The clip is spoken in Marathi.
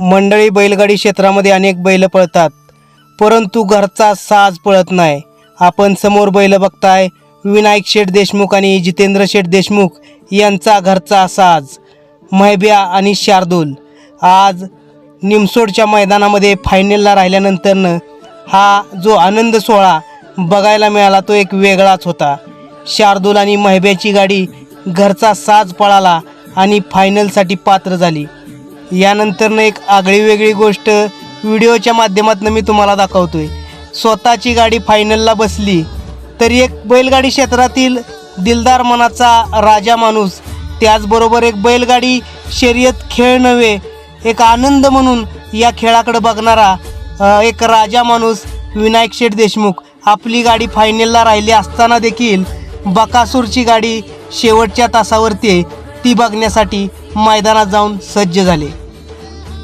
मंडळी बैलगाडी क्षेत्रामध्ये अनेक बैल पळतात. परंतु घरचा साज पळत नाही. आपण समोर बैल बघताय विनायक शेठ देशमुख आणि जितेंद्र शेठ देशमुख यांचा घरचा साज. मैब्या आणि शार्दूल. आज निमसोडच्या मैदानामध्ये फायनलला राहिल्यानंतरनं हा जो आनंद सोहळा बघायला मिळाला तो एक वेगळाच होता. शार्दूल आणि महिब्याची गाडी घरचा साज पळाला आणि फायनलसाठी पात्र झाली. यानंतरनं एक आगळी वेगळी गोष्ट व्हिडिओच्या माध्यमातून मी तुम्हाला दाखवतोय. स्वतःची गाडी फायनलला बसली तरी एक बैलगाडी क्षेत्रातील दिलदार मनाचा राजा माणूस त्याचबरोबर एक बैलगाडी शर्यत खेळ नव्हे एक आनंद म्हणून या खेळाकडे बघणारा एक राजा माणूस विनायक शेठ देशमुख. आपली गाडी फायनलला राहिली असताना देखील बकासूरची गाडी शेवटच्या तासावरती आहे ती बघण्यासाठी मैदानात जाऊन सज्ज झाले.